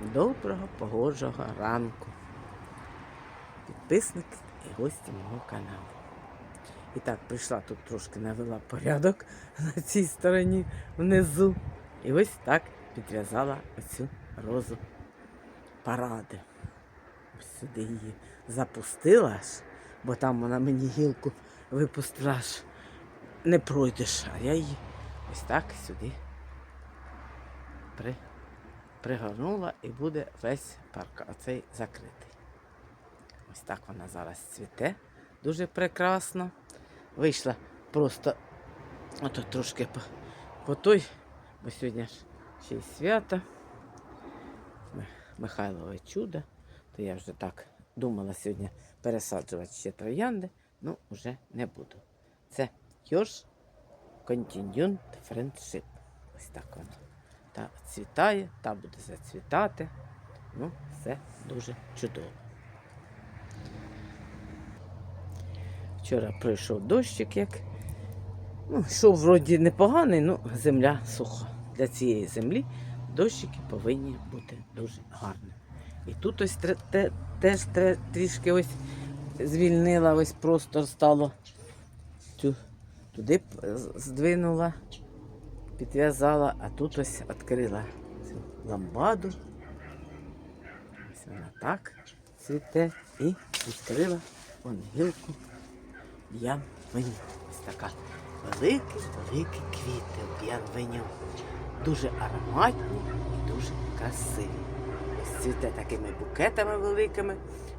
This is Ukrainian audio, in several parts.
Доброго погожого ранку. Підписники і гості мого каналу. І так, прийшла тут трошки навела порядок на цій стороні внизу. І ось так підв'язала оцю розу паради. Ось сюди її запустила аж, бо там вона мені гілку випустила аж не пройдеш, а я її ось так сюди при пригорнула і буде весь парк оцей закритий. Ось так вона зараз цвіте. Дуже прекрасно. Вийшла просто ото трошки по, по той, бо сьогодні ще й свято. Михайлове чудо. То я вже так думала сьогодні пересаджувати ще троянди, ну вже не буду. Це Йорш Continued Friendship. Ось так воно та цвітає, та буде зацвітати. Ну, все дуже чудово. Вчора пройшов дощик, як. Ну, йшов вроді непоганий, ну земля суха. Для цієї землі дощики повинні бути дуже гарними. І тут ось теж трішки ось звільнила, ось простор стало. Туди здвинула підв'язала, а тут ось відкрила цю ламбаду. Ось вона так цвіте і відкрила вон гілку б'янвеню. Ось така великі-великі квіти б'янвеню. Дуже ароматні і дуже красиві. Ось цвіте такими букетами великими.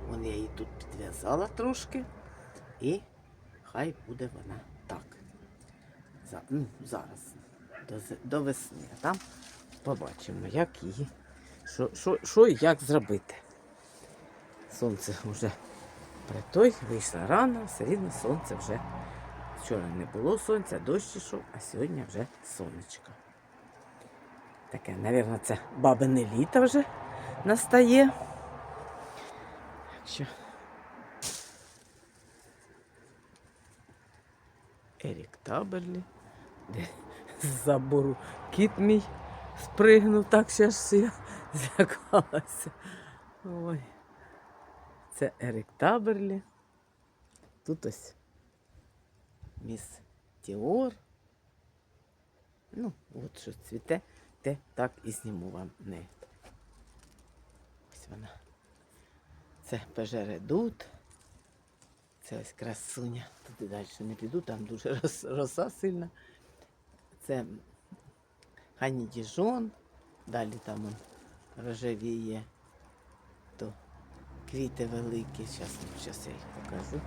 Вон я її тут підв'язала трошки. І хай буде вона так. Ну, зараз до, до весни. А там побачимо, як її, що, що, що і як зробити. Сонце вже при той вийшло рано, все рівно сонце вже. Вчора не було сонця, дощ ішов, а сьогодні вже сонечко. Таке, мабуть, це бабине літо вже настає. Так що Ерік Таберлі, з забору кіт мій спригнув, так ще ж я злякалася. Ой. Це Ерік Таберлі. Тут ось міс Тіор. Ну, от що цвіте, те так і зніму вам неї. Ось вона. Це пежередут. Це ось красуня. Туди далі не піду, там дуже роса сильна. Це Хані Діжон. Далі там он рожевіє. То квіти великі. Зараз, я їх покажу.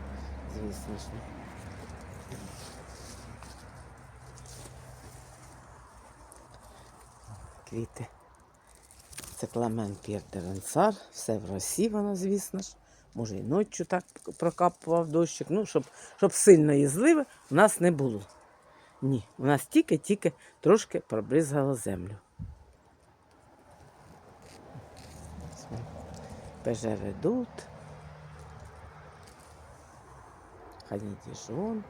Звісно ж. Квіти. Це Кламен П'єр Все в росі воно, звісно ж. Може, і ночі так прокапував дощик. Ну, щоб, щоб сильної зливи у нас не було. Ні, у нас тільки-тільки трошки пробризгало землю. Пежередут. Ханідіжон.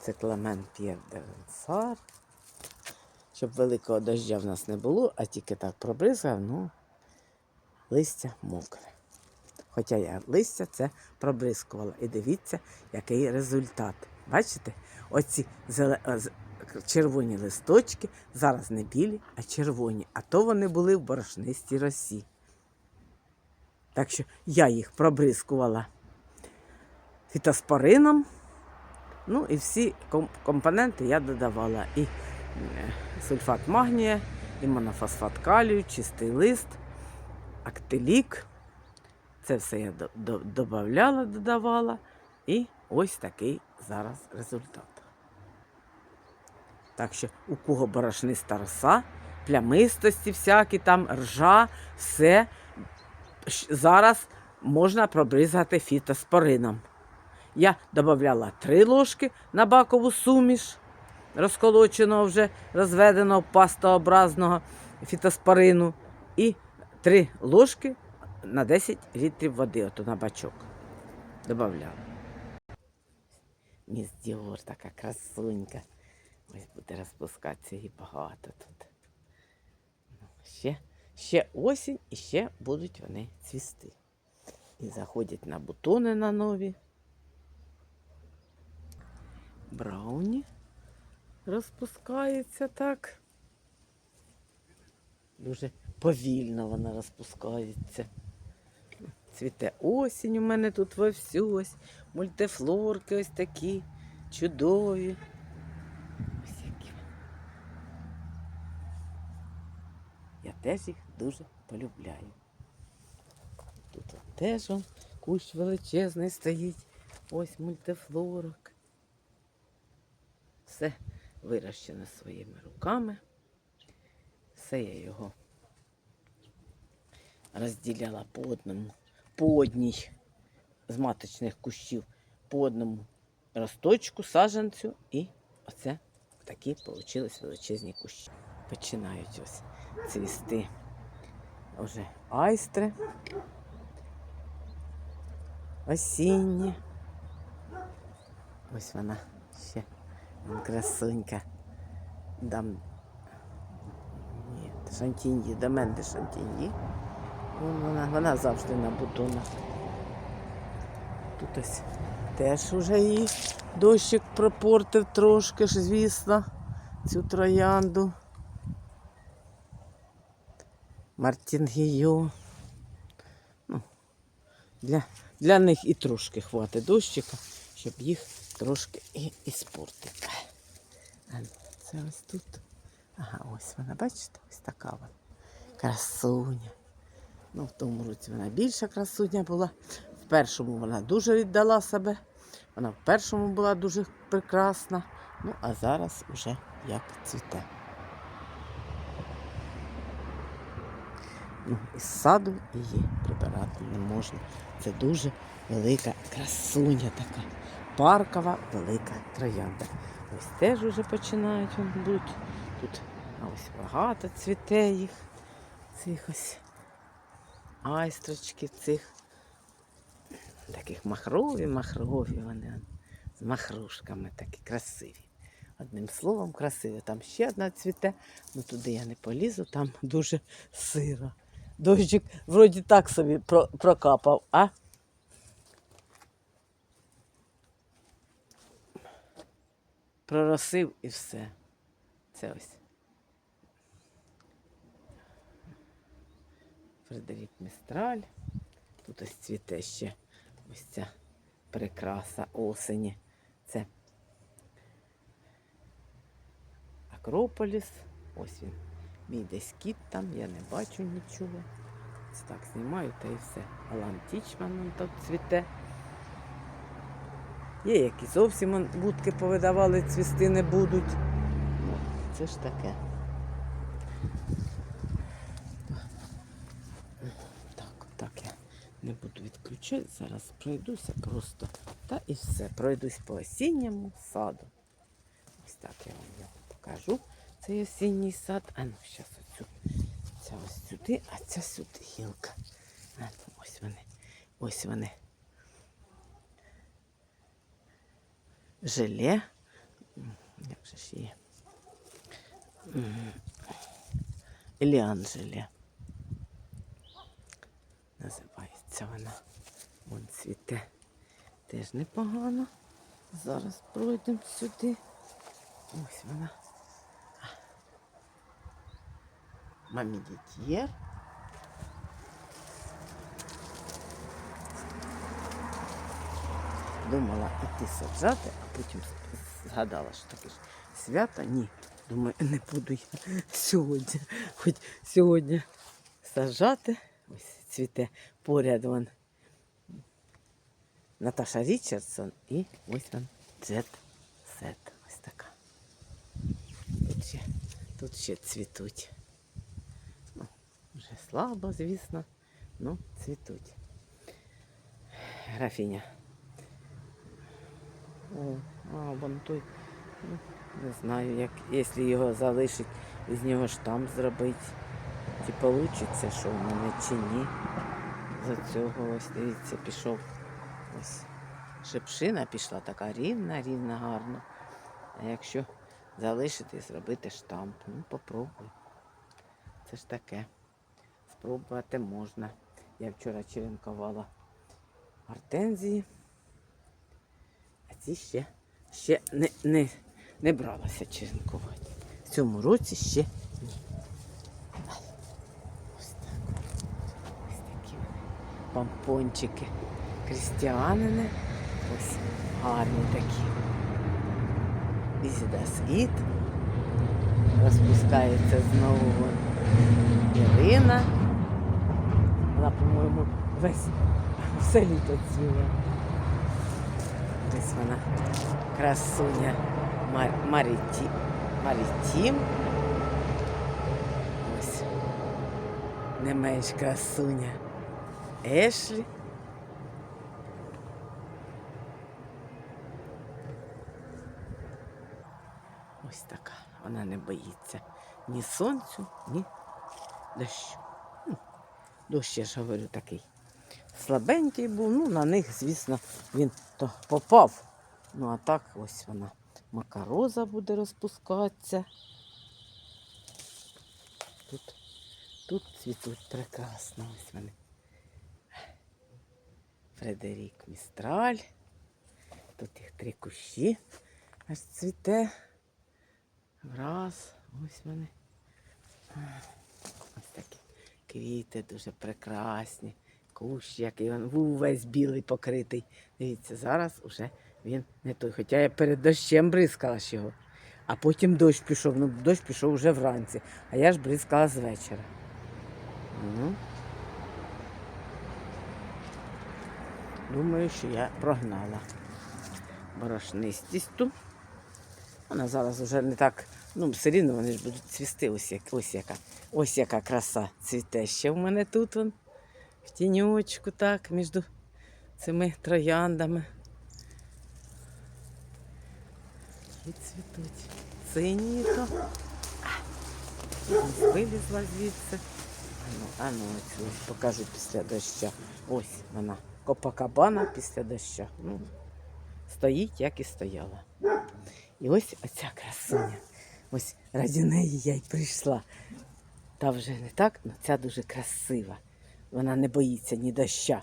Це Кламен П'єр де Ренсар. Щоб великого дождя в нас не було, а тільки так пробризгав, ну, листя мокре. Хоча я листя це пробризкувала. І дивіться, який результат. Бачите? Оці зеле... е, червоні листочки зараз не білі, а червоні. А то вони були в борошнистій росі. Так що я їх пробризкувала фітоспорином. Ну і всі компоненти я додавала. І е, сульфат магнія, і монофосфат калію, чистий лист, актилік. Це все я до- до- додавала, додавала. І ось такий зараз результат. Так що у кого борошниста роса, плямистості всякі, там ржа, все зараз можна пробризгати фітоспорином. Я додавала 3 ложки на бакову суміш розколоченого вже розведеного пастообразного фітоспорину і 3 ложки на 10 літрів води, ото на бачок. Добавляла. Міс Діор така красунька. Ось буде розпускатися і багато тут. Ну, ще, ще осінь і ще будуть вони цвісти. І заходять на бутони на нові. Брауні розпускається так. Дуже повільно вона розпускається. Цвіте осінь у мене тут вовсю ось. Мультифлорки ось такі чудові. Ось які. Я теж їх дуже полюбляю. Тут теж он, кущ величезний стоїть. Ось мультифлорок. Все вирощено своїми руками. Все я його розділяла по одному, по одній з маточних кущів, по одному росточку, саджанцю, і оце такі вийшли величезні кущі. Починають ось цвісти вже айстри. Осінні. Ось вона ще красунька. Дам. Ні, шантіньї, до мене шантіньї. Вон Вона, вона завжди на бутонах. Тут ось теж уже її дощик пропортив трошки ж, звісно, цю троянду. Мартінгію. Ну, для, для них і трошки хватить дощика, щоб їх трошки і іспортити. Це ось тут. Ага, ось вона, бачите, ось така вона. Красуня. Ну, в тому році вона більша красуня була. В першому вона дуже віддала себе. Вона в першому була дуже прекрасна. Ну, а зараз уже як цвіте. Ну, із саду її прибирати не можна. Це дуже велика красуня така. Паркова велика троянда. Ось теж вже починають бути. Тут а ось багато цвіте їх. Цих ось айстрочки цих. Таких махрові, махрові вони. З махрушками такі красиві. Одним словом, красиві. Там ще одна цвіте, ну туди я не полізу, там дуже сиро. Дощик вроді так собі прокапав, а? Проросив і все. Це ось. Фредерік Містраль. Тут ось цвіте ще ось ця прикраса осені. Це Акрополіс. Ось він. Мій десь кіт там, я не бачу нічого. Ось так знімаю та і все. Алан Тічман тут цвіте. Є які зовсім будки повидавали, цвісти не будуть. Ну, це ж таке. Так, так я не відключати. Зараз пройдуся просто. Та і все. Пройдусь по осінньому саду. Ось так я вам його покажу. Цей осінній сад. А ну, зараз оцю. Ця ось сюди, а ця сюди гілка. А, ось вони. Ось вони. Желе. Як же ж? М, Еліан желе. Називається вона. Вон цвіте. Теж непогано. Зараз пройдемо сюди. Ось вона. Мамі дітєр. Думала іти саджати, а потім згадала, що таке ж свято. Ні. Думаю, не буду я сьогодні. Хоч сьогодні саджати. Ось цвіте поряд вон. Наташа Річардсон і ось він Джет Сет. Ось така. Тут ще, тут ще цвітуть. Ну, вже слабо, звісно, ну цвітуть. Графіня. О, а вон той. Ну, не знаю, як, якщо його залишить, з нього штамп зробити. Чи вийде, що в мене чи ні. За цього ось дивіться, пішов ось шипшина пішла така рівна, рівна, гарна. А якщо залишити і зробити штамп, ну попробуй. Це ж таке. спробувати можна. Я вчора черенкувала гортензії, а ці ще, ще не, не, не бралася черенкувати. В цьому році ще ні. Ось так. Ось такі вони Крістіанини. Ось гарні такі. Візіда світ. Розпускається знову Ірина. Вона, по-моєму, весь все літо цвіла. Ось вона красуня Мар... Маріті... Марітім. Ось. Не менш красуня Ешлі. Ось така. Вона не боїться ні сонцю, ні дощу. Дощ, я ж говорю, такий слабенький був. Ну, на них, звісно, він то попав. Ну, а так ось вона. Макароза буде розпускатися. Тут, тут цвітуть прекрасно. Ось вони. Фредерік Містраль. Тут їх три кущі. Аж цвіте. Враз, ось вони. Ось такі квіти дуже прекрасні. Кущ, який він був весь білий покритий. Дивіться, зараз уже він не той. Хоча я перед дощем бризкала ж його. А потім дощ пішов. Ну, дощ пішов вже вранці, а я ж бризкала з вечора. Ну. Думаю, що я прогнала борошнистістю. Вона зараз вже не так, ну, все рівно вони ж будуть цвісти. Ось, як, ось яка. Ось яка краса цвіте ще в мене тут. Вон, в тіньочку, так, між цими трояндами. І цвітуть. Сині то. Вилізла звідси. Ану, ану, ось, покажу після дощу. Ось вона. Копакабана після дощу. Ну, стоїть, як і стояла. І ось оця красуня. Ось раді неї я й прийшла. Та вже не так, але ця дуже красива. Вона не боїться ні доща,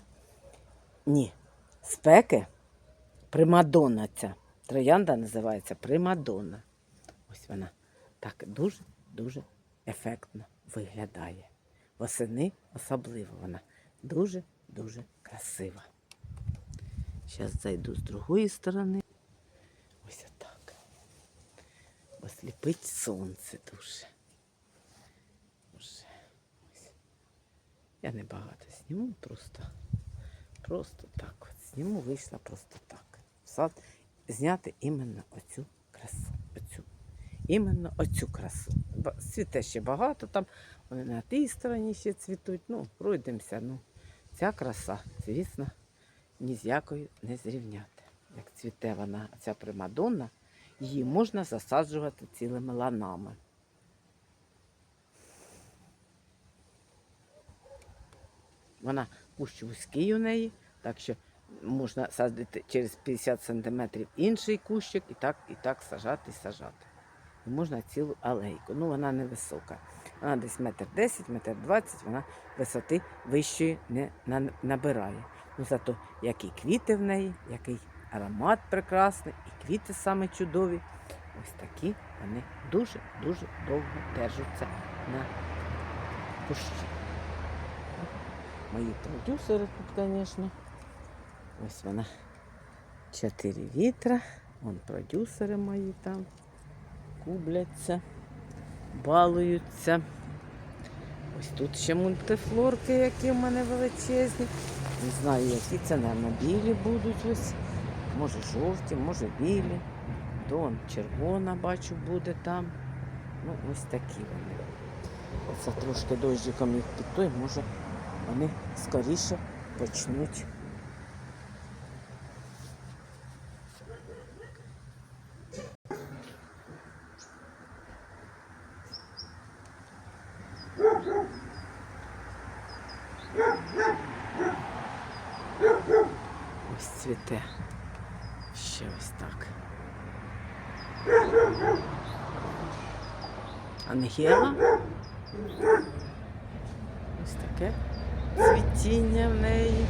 ні спеки. Примадонна ця. Троянда називається Примадонна. Ось вона так дуже-дуже ефектно виглядає. Восени особливо вона дуже-дуже красива. Зараз зайду з другої сторони. Ось отак. Бо сліпить сонце дуже. Уже. Ось. Я не багато зніму, просто, просто так от. Зніму, вийшла просто так. Сад зняти іменно оцю красу. Оцю. Іменно оцю красу. Цвіте ще багато там, вони на тій стороні ще цвітуть. Ну, пройдемося. Ну, ця краса, звісно, ні з якою не зрівняти. Як цвіте вона, ця примадонна, її можна засаджувати цілими ланами. Вона кущ вузький у неї, так що можна садити через 50 см інший кущик і так, і так сажати і сажати. І можна цілу алейку. Ну, вона невисока. Вона десь метр 10, метр 20, вона висоти вищої не набирає. Ну, зато які квіти в неї, який аромат прекрасний, і квіти саме чудові. Ось такі вони дуже-дуже довго держаться на кущі. Мої продюсери тут, звісно. Ось вона. Чотири вітра. Вон продюсери мої там кубляться, балуються. Ось тут ще мультифлорки, які в мене величезні. Не знаю, які це, мабуть, білі будуть ось. Може жовті, може білі. Дон червона, бачу, буде там. Ну, ось такі вони. Оце трошки дощиком їх під той, може вони скоріше почнуть. Ось цвіте. Ще ось так. Ангела. Ось таке цвітіння в неї.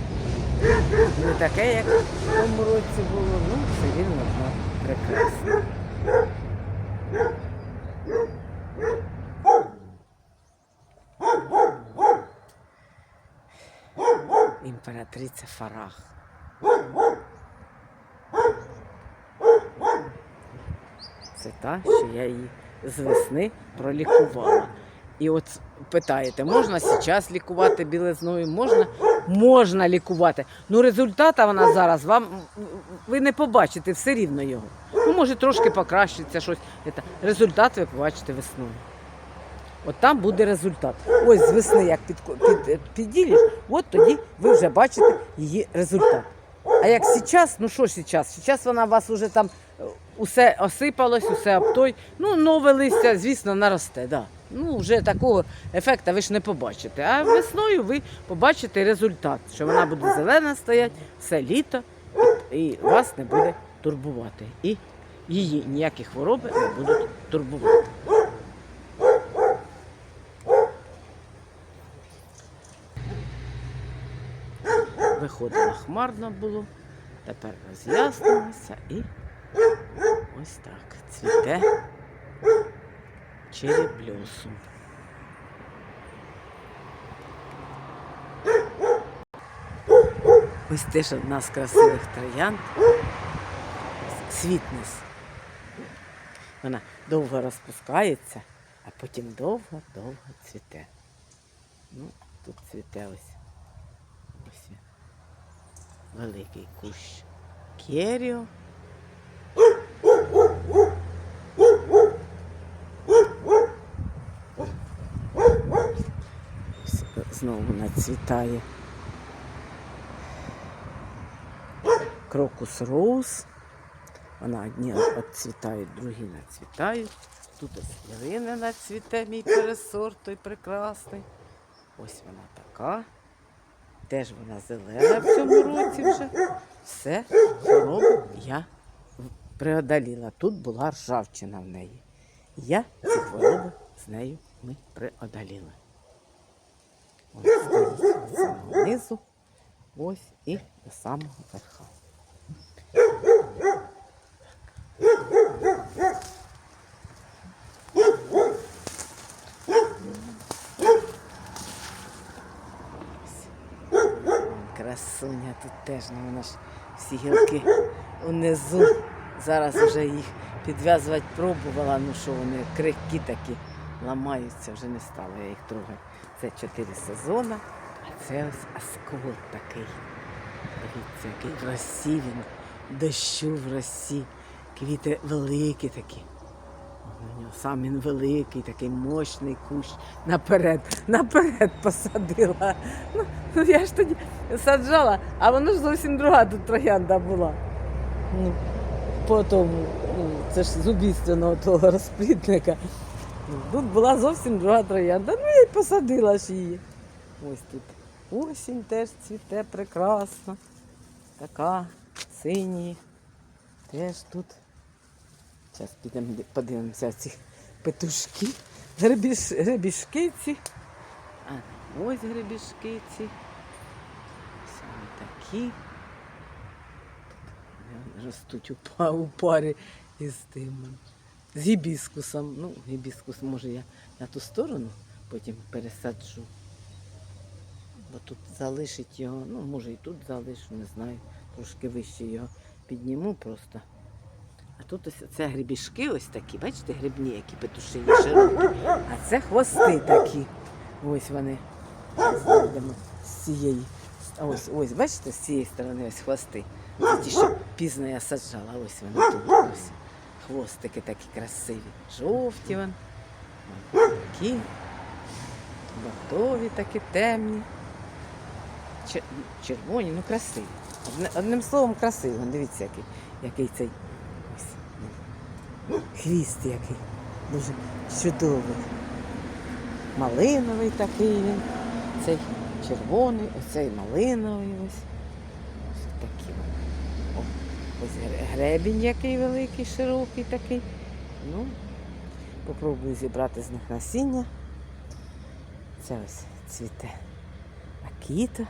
Не таке, як в тому році було, ну, все рівно вона прекрасна. Імператриця Фарах. Та, що я її з весни пролікувала. І от питаєте, можна зараз лікувати білизною? Можна? Можна лікувати. Ну результата вона зараз вам ви не побачите все рівно його. Ну, може, трошки покращиться щось. Результат ви побачите весною. От там буде результат. Ось з весни, як під, під, підділиш, от тоді ви вже бачите її результат. А як зараз, ну що зараз? Зараз вона вас вже там усе осипалось, усе обтой. Ну, нове листя, звісно, наросте. Да. Ну, вже такого ефекту ви ж не побачите. А весною ви побачите результат, що вона буде зелена стояти все літо і вас не буде турбувати. І її ніякі хвороби не будуть турбувати. Виходило хмарно було, тепер роз'яснилося і ось так цвіте черебльосу. Ось теж одна з красивих троянд. Світнес. Вона довго розпускається, а потім довго-довго цвіте. Ну, тут цвіте ось. Ось. Великий кущ керіо. Знову нацвітає. Крокус роуз. Вона одні відцвітають, другі нацвітають. Тут ось Ірина нацвіте, мій пересорт, той прекрасний. Ось вона така. Теж вона зелена в цьому році вже. Все, хворобу я преодоліла. Тут була ржавчина в неї. Я ці хвороби з нею ми преодоліли. Ось стоїть від самого низу, ось і до самого верха. Красуня тут теж, ну вона ж всі гілки унизу. Зараз вже їх підв'язувати пробувала, ну що вони крихкі такі, ламаються, вже не стало я їх трогати. Це чотири сезони, а це ось аскот такий. Дивіться, який в росі він, дощу в росі. Квіти великі такі. У нього сам він великий, такий мощний кущ. Наперед, наперед посадила. Ну, ну я ж тоді саджала, а воно ж зовсім друга тут троянда була. Ну, по тому, ну, це ж з убійственного того розплідника. Тут була зовсім друга троянда. Ну й посадила ж її. Ось тут. Осінь теж цвіте прекрасно. Така, сині. Теж тут. Зараз підемо подивимося ці петушки. Гребіш, гребішки ці. А, ось гребішки ці. Ось вони такі. Ростуть у, па- парі із тим. З гібіскусом. Ну, гібіскус може я на ту сторону потім пересаджу. Бо тут залишить його, ну може і тут залишу, не знаю. Трошки вище його підніму просто. А тут ось це грибішки ось такі, бачите, грибні, які петушині широкі. А це хвости такі. Ось вони. Знайдемо з цієї. Ось, ось, бачите, з цієї сторони ось хвости. Що пізно я саджала. Ось вони тут. Хвостики такі красиві. Жовті вони. Такі. Готові такі темні. Чер- Червоні, ну красиві. Одним словом, красиві. Дивіться, який, який цей хвіст який. Дуже чудовий. Малиновий такий він. Цей червоний, оцей малиновий ось. Ось такі вони. Ось гребінь який великий, широкий такий. Ну, попробую зібрати з них насіння. Це ось цвіте. Акіта.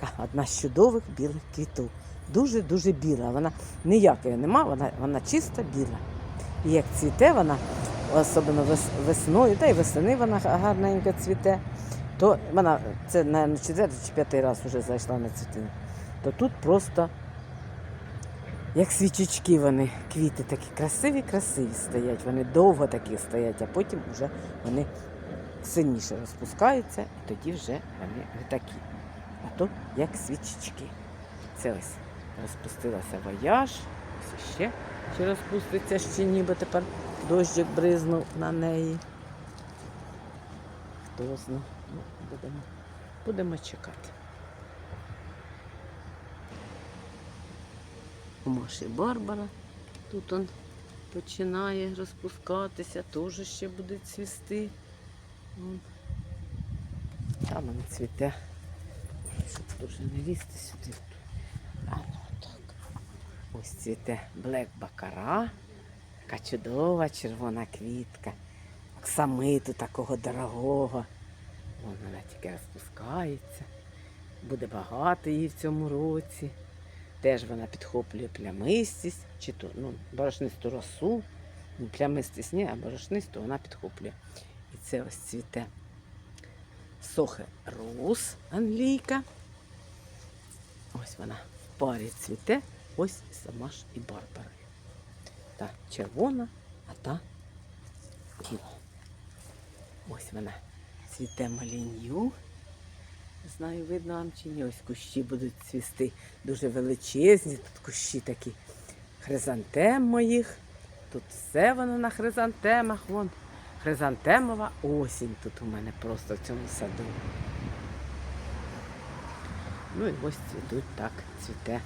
Така одна з чудових білих квіток. Дуже-дуже біла. Вона ніякої нема, вона, вона чиста біла. І як цвіте вона, особливо вес- весною, та й весени вона гарненько цвіте, то вона, це, мабуть, четвертий чи п'ятий раз вже зайшла на цвітину. То тут просто як свічечки вони, квіти такі красиві, красиві стоять. Вони довго такі стоять, а потім вже вони сильніше розпускаються, і тоді вже вони не такі. А то як свічечки. Це ось розпустилася вояж, ось ще чи розпуститься ще ніби тепер дощик бризнув на неї. Хто зна. Ну, будемо, будемо чекати. У Маші Барбара. Тут он починає розпускатися, теж ще буде цвісти. Там він цвіте. Дуже не лізти сюди. А ну так. Ось цвіте Блек Бакара. Така чудова червона квітка. Оксамиту такого дорогого. Вон вона тільки розпускається. Буде багато її в цьому році. Теж вона підхоплює плямистість, чи то ну, борошнисту росу. Не плямистість ні, а борошнисту вона підхоплює. І це ось цвіте сохе роуз англійка. Ось вона в парі цвіте, ось сама ж і Барбара. Та червона, а та біла. Ось вона цвіте малінью. Знаю, видно вам чи ні. Ось кущі будуть цвісти дуже величезні. Тут кущі такі хризантем моїх. Тут все воно на хризантемах. Вон хризантемова осінь тут у мене просто в цьому саду. Ну і ось цвітуть так, цвіте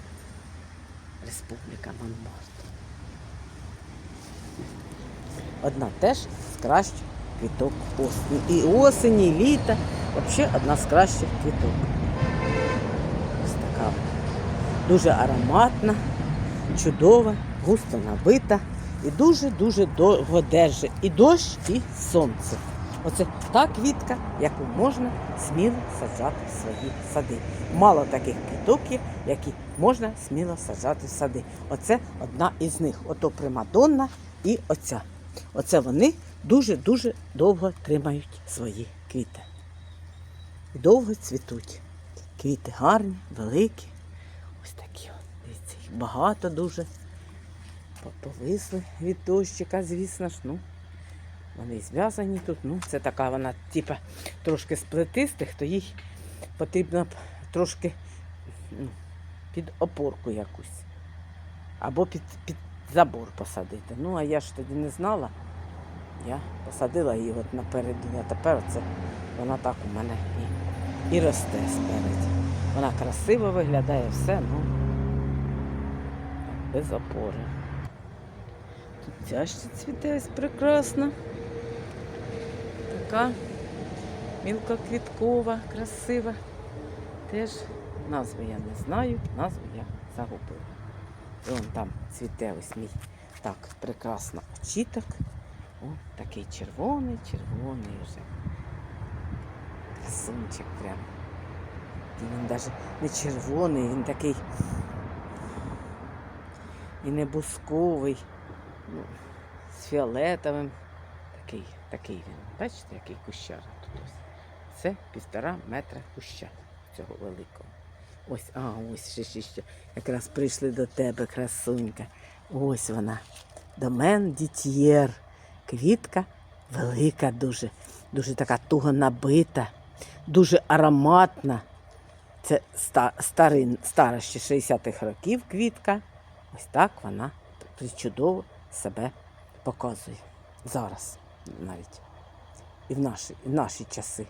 Республіка Монмарт. Одна теж з кращих квіток осені. І осені, і літа. Взагалі одна з кращих квіток. Ось така. Дуже ароматна, чудова, густо набита і дуже-дуже довго держить і дощ, і сонце. Оце та квітка, яку можна сміло саджати в свої сади. Мало таких квіток є, які можна сміло саджати в сади. Оце одна із них. Ото примадонна і оця. Оце вони дуже-дуже довго тримають свої квіти. І довго цвітуть. Квіти гарні, великі. Ось такі. Дивіться, їх багато дуже. По- Повисли від дощика, звісно ж. Ну, вони зв'язані тут. Ну, це така вона, типа, трошки з плетистих, то їй потрібно трошки ну, під опорку якусь. Або під, під забор посадити. Ну, а я ж тоді не знала. Я посадила її от напереду, а тепер це вона так у мене і, росте спереді. Вона красиво виглядає, все, ну без опори. Тут ця ще цвіте ось прекрасна. Така мілкоквіткова, красива. Теж назви я не знаю, назву я загубила. І вон там цвіте ось мій так прекрасно очіток. О, такий червоний, червоний вже. Красунчик прям. І він навіть не червоний, він такий і не бусковий, ну, з фіолетовим. Такий, такий він. Бачите, який кущар тут ось. Це півтора метра куща цього великого. Ось, а, ось ще, ще, ще. Якраз прийшли до тебе, красунька. Ось вона. Домен дітьєр. Квітка велика дуже, дуже така туго набита, дуже ароматна. Це ста, старий, стара ще 60-х років квітка. Ось так вона чудово себе показує. Зараз навіть. І в наші, і в наші часи.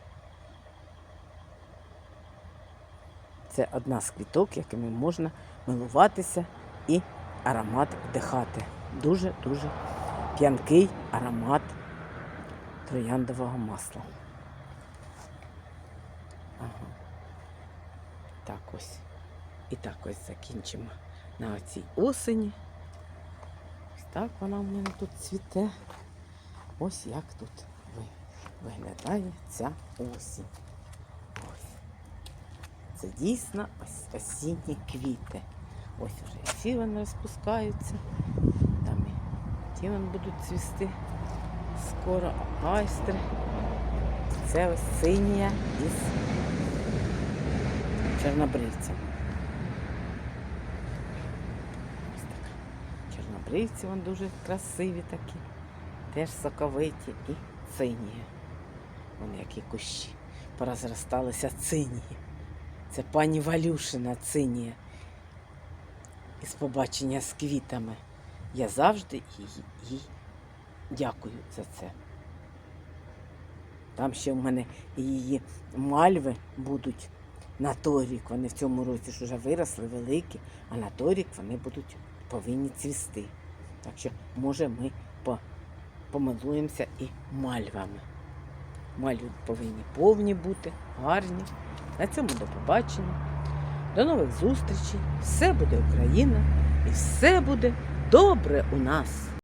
Це одна з квіток, якими можна милуватися і аромат вдихати. Дуже-дуже п'янкий аромат трояндового масла. Ага. Так ось. І так ось закінчимо на оцій осені. Ось так вона в мене тут цвіте. Ось як тут виглядає ця осінь. Ось. Це дійсно ос- осінні квіти. Ось вже і ці вони розпускаються. Там і ті вони будуть цвісти скоро айстри. Це ось синія із така. Чорнобривці вони дуже красиві такі, теж соковиті і сині. Вони які кущі. Порозросталися цинії. Це пані Валюшина цинія. Із побачення з квітами. Я завжди їй, їй дякую за це. Там ще в мене її мальви будуть на той рік. Вони в цьому році ж вже виросли великі, а на той рік вони будуть повинні цвісти. Так що, може, ми помилуємося і мальвами. Мальви повинні повні бути, гарні. На цьому до побачення. До нових зустрічей. Все буде Україна і все буде добре у нас.